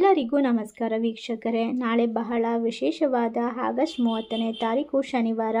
ಎಲ್ಲರಿಗೂ ನಮಸ್ಕಾರ ವೀಕ್ಷಕರೇ. ನಾಳೆ ಬಹಳ ವಿಶೇಷವಾದ ಆಗಸ್ಟ್ ಮೂವತ್ತನೇ ತಾರೀಕು ಶನಿವಾರ.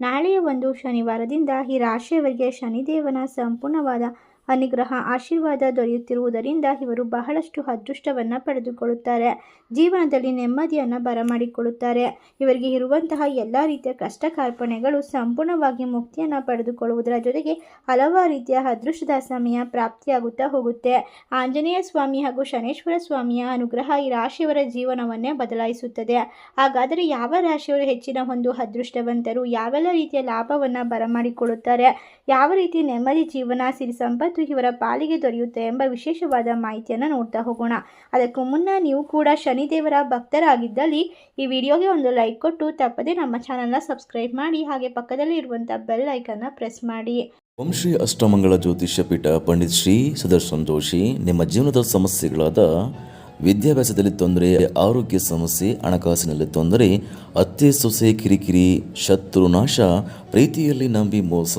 ನಾಳೆಯ ಒಂದು ಶನಿವಾರದಿಂದ ಈ ರಾಶಿಯವರಿಗೆ ಶನಿದೇವನ ಸಂಪೂರ್ಣವಾದ ಅನುಗ್ರಹ, ಆಶೀರ್ವಾದ ದೊರೆಯುತ್ತಿರುವುದರಿಂದ ಇವರು ಬಹಳಷ್ಟು ಅದೃಷ್ಟವನ್ನು ಪಡೆದುಕೊಳ್ಳುತ್ತಾರೆ. ಜೀವನದಲ್ಲಿ ನೆಮ್ಮದಿಯನ್ನು ಬರಮಾಡಿಕೊಳ್ಳುತ್ತಾರೆ. ಇವರಿಗೆ ಇರುವಂತಹ ಎಲ್ಲ ರೀತಿಯ ಕಷ್ಟ ಕಾರ್ಪಣೆಗಳು ಸಂಪೂರ್ಣವಾಗಿ ಮುಕ್ತಿಯನ್ನು ಪಡೆದುಕೊಳ್ಳುವುದರ ಜೊತೆಗೆ ಹಲವಾರು ರೀತಿಯ ಅದೃಷ್ಟದ ಸಮಯ ಪ್ರಾಪ್ತಿಯಾಗುತ್ತಾ ಹೋಗುತ್ತೆ. ಆಂಜನೇಯ ಸ್ವಾಮಿ ಹಾಗೂ ಶನೇಶ್ವರ ಸ್ವಾಮಿಯ ಅನುಗ್ರಹ ಈ ರಾಶಿಯವರ ಜೀವನವನ್ನೇ ಬದಲಾಯಿಸುತ್ತದೆ. ಹಾಗಾದರೆ ಯಾವ ರಾಶಿಯವರು ಹೆಚ್ಚಿನ ಒಂದು ಅದೃಷ್ಟವಂತರು? ಯಾವೆಲ್ಲ ರೀತಿಯ ಲಾಭವನ್ನು ಬರಮಾಡಿಕೊಳ್ಳುತ್ತಾರೆ? ಯಾವ ರೀತಿ ನೆಮ್ಮದಿ ಜೀವನ, ಸಿರಿ ಸಂಪತ್ತು ಇವರ ಪಾಲಿಗೆ ದೊರೆಯುತ್ತೆ ಎಂಬ ವಿಶೇಷವಾದ ಮಾಹಿತಿಯನ್ನು ನೋಡ್ತಾ ಹೋಗೋಣ. ಅದಕ್ಕೂ ಮುನ್ನ ನೀವು ಕೂಡ ಶನಿದೇವರ ಭಕ್ತರಾಗಿದ್ದಲ್ಲಿ ಈ ವಿಡಿಯೋಗೆ ಒಂದು ಲೈಕ್ ಕೊಟ್ಟು ತಪ್ಪದೆ ನಮ್ಮ ಚಾನಲ್ನ ಸಬ್ಸ್ಕ್ರೈಬ್ ಮಾಡಿ ಹಾಗೆ ಪಕ್ಕದಲ್ಲಿ ಇರುವಂಥ ಬೆಲ್ ಐಕನ್ನ ಪ್ರೆಸ್ ಮಾಡಿ. ಓಂ ಶ್ರೀ ಅಷ್ಟಮಂಗಳ ಜ್ಯೋತಿಷ್ಯ ಪೀಠ ಪಂಡಿತ್ ಶ್ರೀ ಸುದರ್ಶನ್ ಜೋಶಿ ನಿಮ್ಮ ಜೀವನದ ಸಮಸ್ಯೆಗಳಾದ ವಿದ್ಯಾಭ್ಯಾಸದಲ್ಲಿ ತೊಂದರೆ, ಆರೋಗ್ಯ ಸಮಸ್ಯೆ, ಹಣಕಾಸಿನಲ್ಲಿ ತೊಂದರೆ, ಅತ್ತೆ ಸೊಸೆ ಕಿರಿಕಿರಿ, ಶತ್ರು ನಾಶ, ಪ್ರೀತಿಯಲ್ಲಿ ನಂಬಿ ಮೋಸ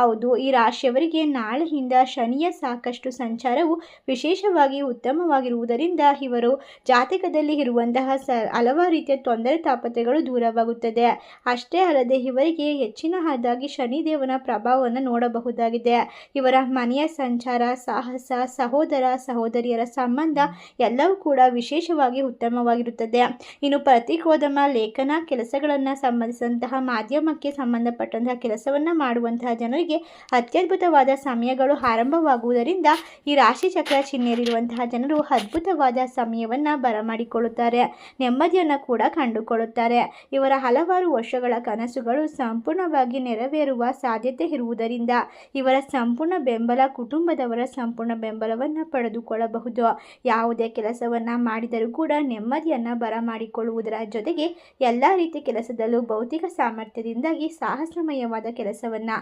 ಹೌದು, ಈ ರಾಶಿಯವರಿಗೆ ನಾಳೆಯಿಂದ ಶನಿಯ ಸಾಕಷ್ಟು ಸಂಚಾರವು ವಿಶೇಷವಾಗಿ ಉತ್ತಮವಾಗಿರುವುದರಿಂದ ಇವರು ಜಾತಕದಲ್ಲಿ ಇರುವಂತಹ ಸ ಹಲವಾರು ರೀತಿಯ ತೊಂದರೆ ತಾಪತ್ರೆಗಳು ದೂರವಾಗುತ್ತದೆ. ಅಷ್ಟೇ ಅಲ್ಲದೆ ಇವರಿಗೆ ಹೆಚ್ಚಿನ ಆದಾಗಿ ಶನಿದೇವನ ಪ್ರಭಾವವನ್ನು ನೋಡಬಹುದಾಗಿದೆ. ಇವರ ಮನೆಯ ಸಂಚಾರ, ಸಾಹಸ, ಸಹೋದರ, ಸಹೋದರಿಯರ ಸಂಬಂಧ ಎಲ್ಲವೂ ಕೂಡ ವಿಶೇಷವಾಗಿ ಉತ್ತಮವಾಗಿರುತ್ತದೆ. ಇನ್ನು ಪ್ರತಿಕೋದಮ ಲೇಖನ, ಕೆಲಸಗಳನ್ನು ಸಂಬಂಧಿಸಿದಂತಹ ಮಾಧ್ಯಮಕ್ಕೆ ಸಂಬಂಧಪಟ್ಟಂತಹ ಕೆಲಸವನ್ನು ಮಾಡುವಂತಹ ಜನರಿಗೆ ಅತ್ಯದ್ಭುತವಾದ ಸಮಯಗಳು ಆರಂಭವಾಗುವುದರಿಂದ ಈ ರಾಶಿ ಚಕ್ರ ಚಿಹ್ನೆಯಲ್ಲಿರುವಂತಹ ಜನರು ಅದ್ಭುತವಾದ ಸಮಯವನ್ನು ಬರಮಾಡಿಕೊಳ್ಳುತ್ತಾರೆ. ನೆಮ್ಮದಿಯನ್ನು ಕೂಡ ಕಂಡುಕೊಳ್ಳುತ್ತಾರೆ. ಇವರ ಹಲವಾರು ವರ್ಷಗಳ ಕನಸುಗಳು ಸಂಪೂರ್ಣವಾಗಿ ನೆರವೇರುವ ಸಾಧ್ಯತೆ ಇರುವುದರಿಂದ ಇವರ ಸಂಪೂರ್ಣ ಬೆಂಬಲ, ಕುಟುಂಬದವರ ಸಂಪೂರ್ಣ ಬೆಂಬಲವನ್ನು ಪಡೆದುಕೊಳ್ಳಬಹುದು. ಯಾವುದೇ ಕೆಲಸವನ್ನು ಮಾಡಿದರೂ ಕೂಡ ನೆಮ್ಮದಿಯನ್ನು ಬರಮಾಡಿಕೊಳ್ಳುವುದರ ಜೊತೆಗೆ ಎಲ್ಲ ರೀತಿಯ ಕೆಲಸದಲ್ಲೂ ಭೌತಿಕ ಸಾಮರ್ಥ್ಯದಿಂದಾಗಿ ಸಾಹಸಮಯವಾದ ಕೆಲಸವನ್ನು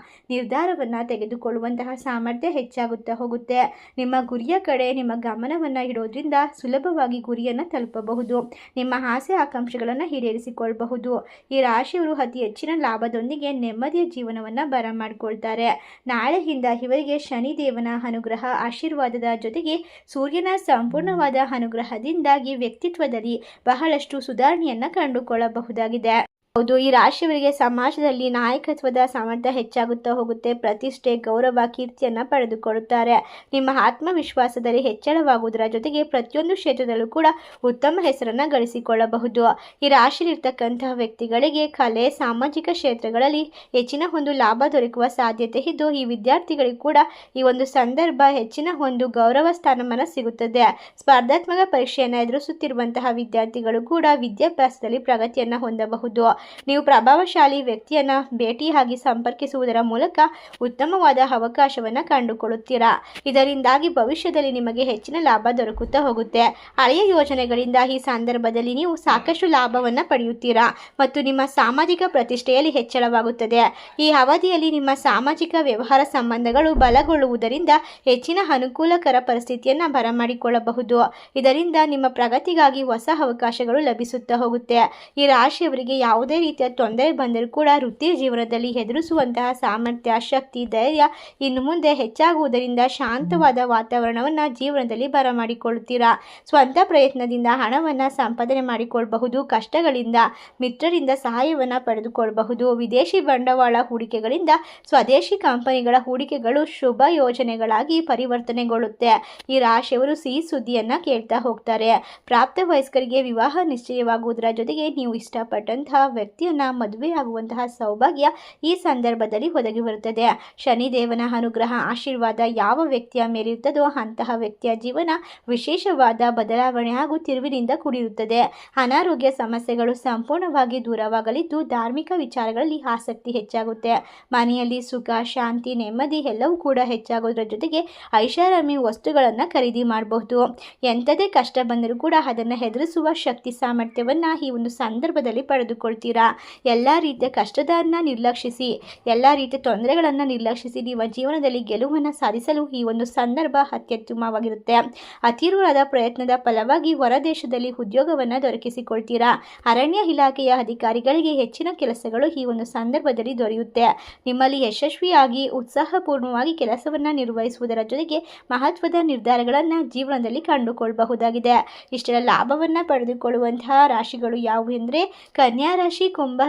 ನಿರ್ಧಾರವನ್ನು ತೆಗೆದುಕೊಳ್ಳುವಂತಹ ಸಾಮರ್ಥ್ಯ ಹೆಚ್ಚಾಗುತ್ತಾ ಹೋಗುತ್ತೆ. ನಿಮ್ಮ ಗುರಿಯ ಕಡೆ ನಿಮ್ಮ ಗಮನವನ್ನು ಇಡೋದ್ರಿಂದ ಸುಲಭವಾಗಿ ಗುರಿಯನ್ನು ತಲುಪಬಹುದು. ನಿಮ್ಮ ಆಸೆ ಆಕಾಂಕ್ಷೆಗಳನ್ನು ಈಡೇರಿಸಿಕೊಳ್ಳಬಹುದು ಈ ರಾಶಿಯವರು ಅತಿ ಹೆಚ್ಚಿನ ಲಾಭದೊಂದಿಗೆ ನೆಮ್ಮದಿಯ ಜೀವನವನ್ನು ಬರಮಾಡಿಕೊಳ್ತಾರೆ. ನಾಳೆಯಿಂದ ಇವರಿಗೆ ಶನಿದೇವನ ಅನುಗ್ರಹ, ಆಶೀರ್ವಾದದ ಜೊತೆಗೆ ಸೂರ್ಯನ ಸಂಪೂರ್ಣವಾದ ಅನುಗ್ರಹದಿಂದಾಗಿ ವ್ಯಕ್ತಿತ್ವದಲ್ಲಿ ಬಹಳಷ್ಟು ಸುಧಾರಣೆಯನ್ನು ಕಂಡುಕೊಳ್ಳಬಹುದಾಗಿದೆ. ಹೌದು, ಈ ರಾಶಿಯವರಿಗೆ ಸಮಾಜದಲ್ಲಿ ನಾಯಕತ್ವದ ಸಾಮರ್ಥ್ಯ ಹೆಚ್ಚಾಗುತ್ತಾ ಹೋಗುತ್ತೆ. ಪ್ರತಿಷ್ಠೆ, ಗೌರವ, ಕೀರ್ತಿಯನ್ನು ಪಡೆದುಕೊಳ್ಳುತ್ತಾರೆ. ನಿಮ್ಮ ಆತ್ಮವಿಶ್ವಾಸದಲ್ಲಿ ಹೆಚ್ಚಳವಾಗುವುದರ ಜೊತೆಗೆ ಪ್ರತಿಯೊಂದು ಕ್ಷೇತ್ರದಲ್ಲೂ ಕೂಡ ಉತ್ತಮ ಹೆಸರನ್ನು ಗಳಿಸಿಕೊಳ್ಳಬಹುದು. ಈ ರಾಶಿಯಲ್ಲಿರ್ತಕ್ಕಂತಹ ವ್ಯಕ್ತಿಗಳಿಗೆ ಕಲೆ, ಸಾಮಾಜಿಕ ಕ್ಷೇತ್ರಗಳಲ್ಲಿ ಹೆಚ್ಚಿನ ಒಂದು ಲಾಭ ದೊರಕುವ ಸಾಧ್ಯತೆ ಇದ್ದು, ಈ ವಿದ್ಯಾರ್ಥಿಗಳಿಗೆ ಕೂಡ ಈ ಒಂದು ಸಂದರ್ಭ ಹೆಚ್ಚಿನ ಒಂದು ಗೌರವ ಸ್ಥಾನಮಾನ ಸಿಗುತ್ತದೆ. ಸ್ಪರ್ಧಾತ್ಮಕ ಪರೀಕ್ಷೆಯನ್ನು ಎದುರಿಸುತ್ತಿರುವಂತಹ ವಿದ್ಯಾರ್ಥಿಗಳು ಕೂಡ ವಿದ್ಯಾಭ್ಯಾಸದಲ್ಲಿ ಪ್ರಗತಿಯನ್ನು ಹೊಂದಬಹುದು. ನೀವು ಪ್ರಭಾವಶಾಲಿ ವ್ಯಕ್ತಿಯನ್ನು ಭೇಟಿಯಾಗಿ ಸಂಪರ್ಕಿಸುವುದರ ಮೂಲಕ ಉತ್ತಮವಾದ ಅವಕಾಶವನ್ನು ಕಂಡುಕೊಳ್ಳುತ್ತೀರಾ? ಇದರಿಂದಾಗಿ ಭವಿಷ್ಯದಲ್ಲಿ ನಿಮಗೆ ಹೆಚ್ಚಿನ ಲಾಭ ದೊರಕುತ್ತಾ ಹೋಗುತ್ತೆ. ಹಳೆಯ ಯೋಜನೆಗಳಿಂದ ಈ ಸಂದರ್ಭದಲ್ಲಿ ನೀವು ಸಾಕಷ್ಟು ಲಾಭವನ್ನು ಪಡೆಯುತ್ತೀರಾ? ಮತ್ತು ನಿಮ್ಮ ಸಾಮಾಜಿಕ ಪ್ರತಿಷ್ಠೆಯಲ್ಲಿ ಹೆಚ್ಚಳವಾಗುತ್ತದೆ. ಈ ಅವಧಿಯಲ್ಲಿ ನಿಮ್ಮ ಸಾಮಾಜಿಕ ವ್ಯವಹಾರ ಸಂಬಂಧಗಳು ಬಲಗೊಳ್ಳುವುದರಿಂದ ಹೆಚ್ಚಿನ ಅನುಕೂಲಕರ ಪರಿಸ್ಥಿತಿಯನ್ನು ಬರಮಾಡಿಕೊಳ್ಳಬಹುದು. ಇದರಿಂದ ನಿಮ್ಮ ಪ್ರಗತಿಗಾಗಿ ಹೊಸ ಅವಕಾಶಗಳು ಲಭಿಸುತ್ತಾ ಹೋಗುತ್ತೆ. ಈ ರಾಶಿಯವರಿಗೆ ಯಾವುದೇ ರೀತಿಯ ತೊಂದರೆ ಬಂದರೂ ಕೂಡ ವೃತ್ತಿ ಜೀವನದಲ್ಲಿ ಎದುರಿಸುವಂತಹ ಸಾಮರ್ಥ್ಯ, ಶಕ್ತಿ, ಧೈರ್ಯ ಇನ್ನು ಮುಂದೆ ಹೆಚ್ಚಾಗುವುದರಿಂದ ಶಾಂತವಾದ ವಾತಾವರಣವನ್ನು ಜೀವನದಲ್ಲಿ ಬರಮಾಡಿಕೊಳ್ಳುತ್ತೀರಾ? ಸ್ವಂತ ಪ್ರಯತ್ನದಿಂದ ಹಣವನ್ನು ಸಂಪಾದನೆ ಮಾಡಿಕೊಳ್ಳಬಹುದು ಕಷ್ಟಗಳಿಂದ, ಮಿತ್ರರಿಂದ ಸಹಾಯವನ್ನು ಪಡೆದುಕೊಳ್ಳಬಹುದು ವಿದೇಶಿ ಬಂಡವಾಳ ಹೂಡಿಕೆಗಳಿಂದ ಸ್ವದೇಶಿ ಕಂಪನಿಗಳ ಹೂಡಿಕೆಗಳು ಶುಭ ಯೋಜನೆಗಳಾಗಿ ಪರಿವರ್ತನೆಗೊಳ್ಳುತ್ತೆ. ಈ ರಾಶಿಯವರು ಸಿಹಿ ಸುದ್ದಿಯನ್ನು ಕೇಳ್ತಾ ಹೋಗ್ತಾರೆ. ಪ್ರಾಪ್ತ ವಯಸ್ಕರಿಗೆ ವಿವಾಹ ನಿಶ್ಚಯವಾಗುವುದರ ಜೊತೆಗೆ ನೀವು ಇಷ್ಟಪಟ್ಟಂತಹ ವ್ಯಕ್ತಿಯನ್ನ ಮದುವೆಯಾಗುವಂತಹ ಸೌಭಾಗ್ಯ ಈ ಸಂದರ್ಭದಲ್ಲಿ ಒದಗಿ ಬರುತ್ತದೆ. ಶನಿದೇವನ ಅನುಗ್ರಹ, ಆಶೀರ್ವಾದ ಯಾವ ವ್ಯಕ್ತಿಯ ಮೇಲಿರುತ್ತದೋ ಅಂತಹ ವ್ಯಕ್ತಿಯ ಜೀವನ ವಿಶೇಷವಾದ ಬದಲಾವಣೆ ಹಾಗೂ ತಿರುವಿನಿಂದ ಕೂಡಿರುತ್ತದೆ. ಅನಾರೋಗ್ಯ ಸಮಸ್ಯೆಗಳು ಸಂಪೂರ್ಣವಾಗಿ ದೂರವಾಗಲಿದ್ದು ಧಾರ್ಮಿಕ ವಿಚಾರಗಳಲ್ಲಿ ಆಸಕ್ತಿ ಹೆಚ್ಚಾಗುತ್ತೆ. ಮನೆಯಲ್ಲಿ ಸುಖ, ಶಾಂತಿ, ನೆಮ್ಮದಿ ಎಲ್ಲವೂ ಕೂಡ ಹೆಚ್ಚಾಗೋದ್ರ ಜೊತೆಗೆ ಐಷಾರಾಮಿ ವಸ್ತುಗಳನ್ನು ಖರೀದಿ ಮಾಡಬಹುದು. ಎಂಥದೇ ಕಷ್ಟ ಬಂದರೂ ಕೂಡ ಅದನ್ನು ಎದುರಿಸುವ ಶಕ್ತಿ ಸಾಮರ್ಥ್ಯವನ್ನು ಈ ಒಂದು ಸಂದರ್ಭದಲ್ಲಿ ಪಡೆದುಕೊಳ್ತೀರಾ ಪಡ್ಕೊಳ್ತೀರಾ ಎಲ್ಲ ರೀತಿಯ ಕಷ್ಟದನ್ನ ನಿರ್ಲಕ್ಷಿಸಿ, ಎಲ್ಲ ರೀತಿಯ ತೊಂದರೆಗಳನ್ನು ನಿರ್ಲಕ್ಷಿಸಿ ನಿಮ್ಮ ಜೀವನದಲ್ಲಿ ಗೆಲುವನ್ನು ಸಾಧಿಸಲು ಈ ಒಂದು ಸಂದರ್ಭ ಅತ್ಯುತ್ತಮವಾಗಿರುತ್ತೆ. ಅತಿರೂಢದ ಪ್ರಯತ್ನದ ಫಲವಾಗಿ ಹೊರದೇಶದಲ್ಲಿ ಉದ್ಯೋಗವನ್ನು ದೊರಕಿಸಿಕೊಳ್ತೀರಾ? ಅರಣ್ಯ ಇಲಾಖೆಯ ಅಧಿಕಾರಿಗಳಿಗೆ ಹೆಚ್ಚಿನ ಕೆಲಸಗಳು ಈ ಒಂದು ಸಂದರ್ಭದಲ್ಲಿ ದೊರೆಯುತ್ತೆ. ನಿಮ್ಮಲ್ಲಿ ಯಶಸ್ವಿಯಾಗಿ ಉತ್ಸಾಹಪೂರ್ಣವಾಗಿ ಕೆಲಸವನ್ನು ನಿರ್ವಹಿಸುವುದರ ಜೊತೆಗೆ ಮಹತ್ವದ ನಿರ್ಧಾರಗಳನ್ನು ಜೀವನದಲ್ಲಿ ಕಂಡುಕೊಳ್ಳಬಹುದಾಗಿದೆ ಇಷ್ಟರ ಲಾಭವನ್ನು ಪಡೆದುಕೊಳ್ಳುವಂತಹ ರಾಶಿಗಳು ಯಾವುವು ಎಂದರೆ ಕನ್ಯಾ ರಾಶಿ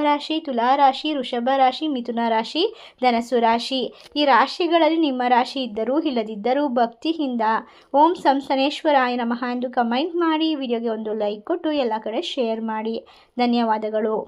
ರಾಶಿ ತುಲಾ ರಾಶಿ, ವೃಷಭ ರಾಶಿ, ಮಿಥುನ ರಾಶಿ ಧನಸು ರಾಶಿ. ಈ ರಾಶಿಗಳಲ್ಲಿ ನಿಮ್ಮ ರಾಶಿ ಇದ್ದರೂ ಇಲ್ಲದಿದ್ದರೂ ಭಕ್ತಿಯಿಂದ ಓಂ ಸಂಸನೇಶ್ವರಾಯ ನಮಃ ಎಂದು ಕಮೆಂಟ್ ಮಾಡಿ. ವಿಡಿಯೋಗೆ ಒಂದು ಲೈಕ್ ಕೊಟ್ಟು ಎಲ್ಲ ಕಡೆ ಶೇರ್ ಮಾಡಿ. ಧನ್ಯವಾದಗಳು.